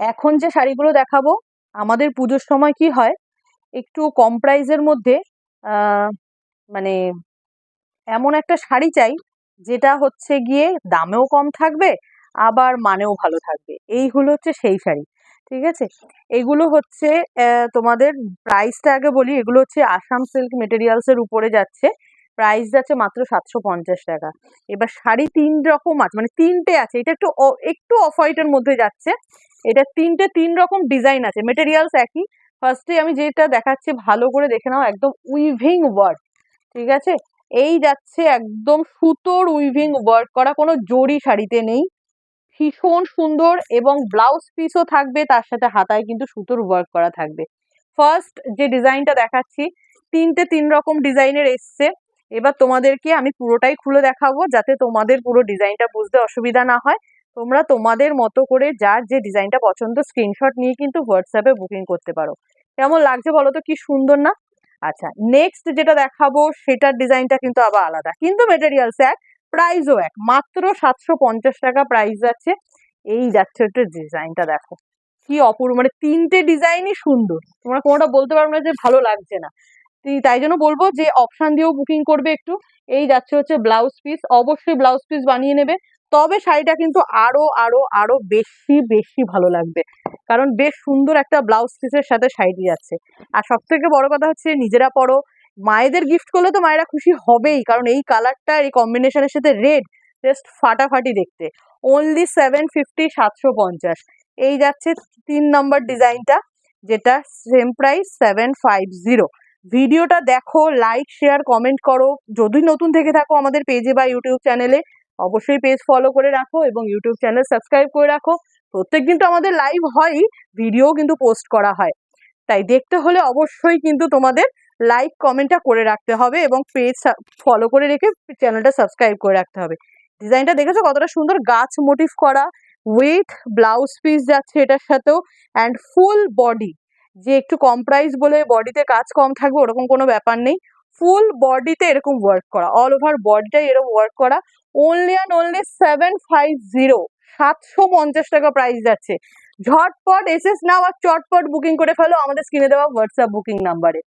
এখন যে শাড়িগুলো দেখাবো, আমাদের পুজোর সময় কি হয়, একটু কম প্রাইসের মধ্যে মানে এমন একটা শাড়ি চাই, যেটা হচ্ছে গিয়ে দামেও কম থাকবে, আবার মানেও ভালো থাকবে। এই হলো হচ্ছে সেই শাড়ি, ঠিক আছে? এগুলো হচ্ছে তোমাদের প্রাইসটা আগে বলি, এগুলো হচ্ছে আসাম সিল্ক মেটেরিয়ালসের উপরে যাচ্ছে প্রাইস যাচ্ছে মাত্র সাতশো পঞ্চাশ টাকা। এবার শাড়ি তিন রকম আছে মানে তিনটে আছে, এটা একটু একটু অফ হোয়াইটের মধ্যে যাচ্ছে এটা তিনটে তিন রকম ডিজাইন আছে। মেটেরিয়ালস একই। ফার্স্টে আমি যেটা দেখাচ্ছি, ভালো করে দেখে নাও, একদম উইভিং ওয়ার্ক ঠিক আছে? এই যাচ্ছে একদম সুতোর উইভিং ওয়ার্ক করা, কোনো জরি শাড়িতে নেই। ভীষণ সুন্দর এবং ব্লাউজ পিসও থাকবে, তার সাথে হাতায় কিন্তু সুতোর ওয়ার্ক করা থাকবে। ফার্স্ট যে ডিজাইনটা দেখাচ্ছি, তিনটে তিন রকম ডিজাইনের এসছে। এবার তোমাদেরকে আমি পুরোটাই খুলে দেখাবো, যাতে তোমাদের পুরো ডিজাইনটা বুঝতে অসুবিধা না হয়। তোমরা তোমাদের মতো করে যার যে ডিজাইনটা পছন্দ স্ক্রিনশট নিয়ে কিন্তু হোয়াটসঅ্যাপে বুকিং করতে পারো। কেমন লাগছে বলো তো? কি সুন্দর না? আচ্ছা নেক্সট যেটা দেখাবো, সেটার ডিজাইনটা কিন্তু আবার আলাদা। কিন্তু মেটেরিয়ালস এক প্রাইসও এক। মাত্র সাতশো পঞ্চাশ টাকা প্রাইস যাচ্ছে এই যাচ্ছে হচ্ছে ডিজাইনটা দেখো। কি অপূর্ব মানে তিনটে ডিজাইনই সুন্দর। তোমরা কোনোটা বলতে পারবে না যে ভালো লাগছে না। তাই জন্য বলব যে অপশান দিয়েও বুকিং করবে একটু। এই যাচ্ছে হচ্ছে ব্লাউজ পিস অবশ্যই ব্লাউজ পিস বানিয়ে নেবে। তবে শাড়িটা কিন্তু আরও আরও আরও বেশি বেশি ভালো লাগবে। কারণ বেশ সুন্দর একটা ব্লাউজ পিসের সাথে শাড়িটি যাচ্ছে। আর সব থেকে বড় কথা হচ্ছে নিজেরা পরো। মায়েদের গিফট করলে তো মায়েরা খুশি হবেই। কারণ এই কালারটা এই কম্বিনেশনের সাথে রেড জাস্ট ফাটাফাটি দেখতে। অনলি সেভেন ফিফটি সাতশো পঞ্চাশ। এই যাচ্ছে তিন নম্বর ডিজাইনটা যেটা same price seven five zero ভিডিওটা দেখো লাইক শেয়ার কমেন্ট করো। যদি নতুন থেকে থাকো আমাদের পেজে বা ইউটিউব চ্যানেলে অবশ্যই পেজ ফলো করে রাখো এবং ইউটিউব চ্যানেল সাবস্ক্রাইব করে রাখো। প্রত্যেকদিন তো আমাদের লাইভ হয়ই ভিডিও কিন্তু পোস্ট করা হয়। তাই দেখতে হলে অবশ্যই কিন্তু তোমাদের লাইক কমেন্টটা করে রাখতে হবে এবং পেজ ফলো করে রেখে চ্যানেলটা সাবস্ক্রাইব করে রাখতে হবে। ডিজাইনটা দেখেছ কতটা সুন্দর? গাছ মোটিভ করা উইথ ব্লাউজ পিস যাচ্ছে এটার সাথেও অ্যান্ড ফুল বডি যে একটু কম প্রাইস বলে বডিতে কাজ কম থাকবে ওরকম কোনো ব্যাপার নেই। ফুল বডিতে এরকম ওয়ার্ক করা। অল ওভার বডিটাই এরকম ওয়ার্ক করা। Only and only seven five zero সাতশো পঞ্চাশ টাকা প্রাইস যাচ্ছে। ঝটপট এসএস নাও আর চটপট বুকিং করে ফেলো। আমাদের স্ক্রিনে দেওয়া হোয়াটসঅ্যাপ বুকিং নাম্বারে